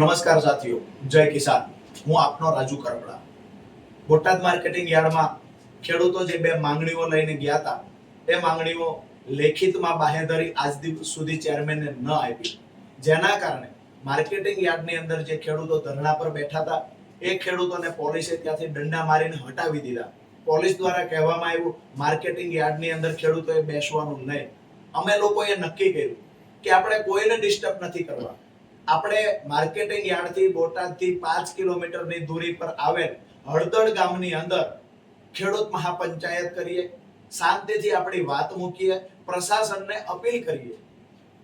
નમસ્કાર સાથીઓ, જય કિસાન. હું આપનો રાજુ કરપડા. બોટાદ માર્કેટિંગ યાર્ડમાં ખેડૂતો જે બે માંગણીઓ લઈને ગયા હતા, એ માંગણીઓ લેખિતમાં બાહેધરી આજ દિવસ સુધી ચેરમેનને ન આપી. જેના કારણે માર્કેટિંગ યાર્ડની અંદર જે ખેડૂતો ધરણા પર બેઠા હતા, એ ખેડૂતોને પોલીસે ત્યાંથી દંડા મારીને હટાવી દીધા. પોલીસ દ્વારા કહેવામાં આવ્યું, માર્કેટિંગ યાર્ડની અંદર ખેડૂતોએ બેસવાનું નહીં. અમે લોકોએ નક્કી કર્યું કે આપણે કોઈને ડિસ્ટર્બ નથી કરવા. આપણે માર્કેટિંગ યાર્ડથી બોટાદથી પાંચ કિલોમીટરની દૂરી પર આવેલ હળદળ ગામની અંદર ખેડૂત મહાપંચાયત કરીએ, શાંતિથી આપણી વાત મૂકીએ, પ્રશાસનને અપીલ કરીએ.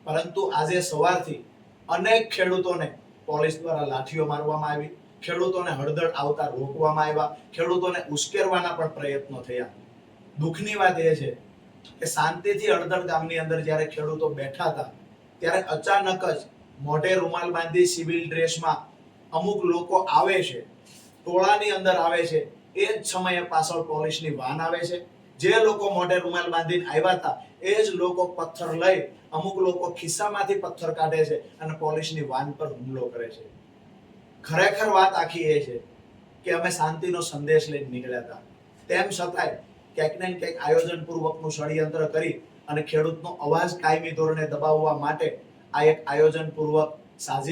પરંતુ આજે સવારથી અનેક ખેડૂતોને પોલીસ દ્વારા લાઠીઓ મારવામાં આવી, ખેડૂતોને હળદળ આવતા રોકવામાં આવ્યા, ખેડૂતોને ઉશ્કેરવાના પણ પ્રયત્નો થયા. દુઃખની વાત એ છે કે શાંતિથી હળદળ ગામની અંદર જ્યારે ખેડૂતો બેઠા હતા, ત્યારે અચાનક જ મોઢે રૂમાલ બાંધી સિવિલ ડ્રેસમાં અમુક લોકો આવે છે, ટોળાની અંદર આવે છે, એ જ સમયે પાછળ પોલીસની વાન આવે છે. જે લોકો મોઢે રૂમાલ બાંધીને આવ્યા હતા, એ જ લોકો પથ્થર લઈ અમુક લોકો ખિસ્સામાંથી પથ્થર કાઢે છે અને પોલીસની વાન પર હુમલો કરે છે. ખરેખર વાત આખી એ છે કે અમે શાંતિનો સંદેશ લઈને નીકળ્યા હતા. તેમ છતાંય ક્યાંક ને ક્યાંક આયોજનપૂર્વકનું ષડયંત્ર કરી અને ખેડૂતનો અવાજ કાયમી ધોરણે દબાવવા માટે આ એક આયોજનપૂર્વક સાજી